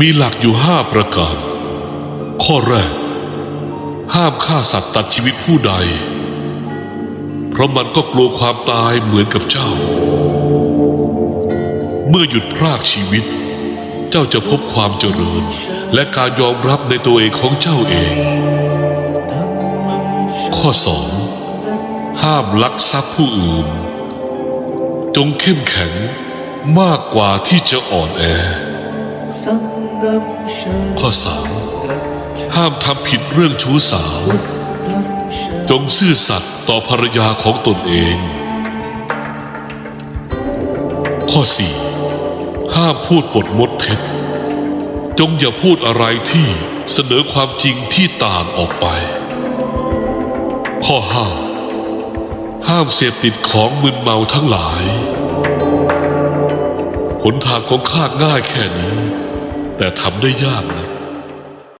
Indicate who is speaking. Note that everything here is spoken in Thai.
Speaker 1: มีหลักอยู่ห้าประการ ข้อแรก ห้ามฆ่าสัตว์ตัดชีวิตผู้ใด เพราะมันก็กลัวความตายเหมือนกับเจ้า เมื่อหยุดพรากชีวิต เจ้าจะพบความเจริญ และการยอมรับในตัวเองของเจ้าเอง ข้อสองห้ามลักทรัพย์ผู้อื่น จงเข้มแข็งมากกว่าที่จะอ่อนแอ ข้อสามห้ามทำผิดเรื่องชู้สาว จงซื่อสัตย์ต่อภรรยาของตนเอง ข้อสี่ห้ามพูดปดมดเท็จ จงอย่าพูดอะไรที่เสนอความจริงที่ต่างออกไป ข้อห้าห้ามเสพติดของมึนเมาทั้งหลาย หนทางของข้าง่ายแค่นี้ แต่ทำได้ยากนะ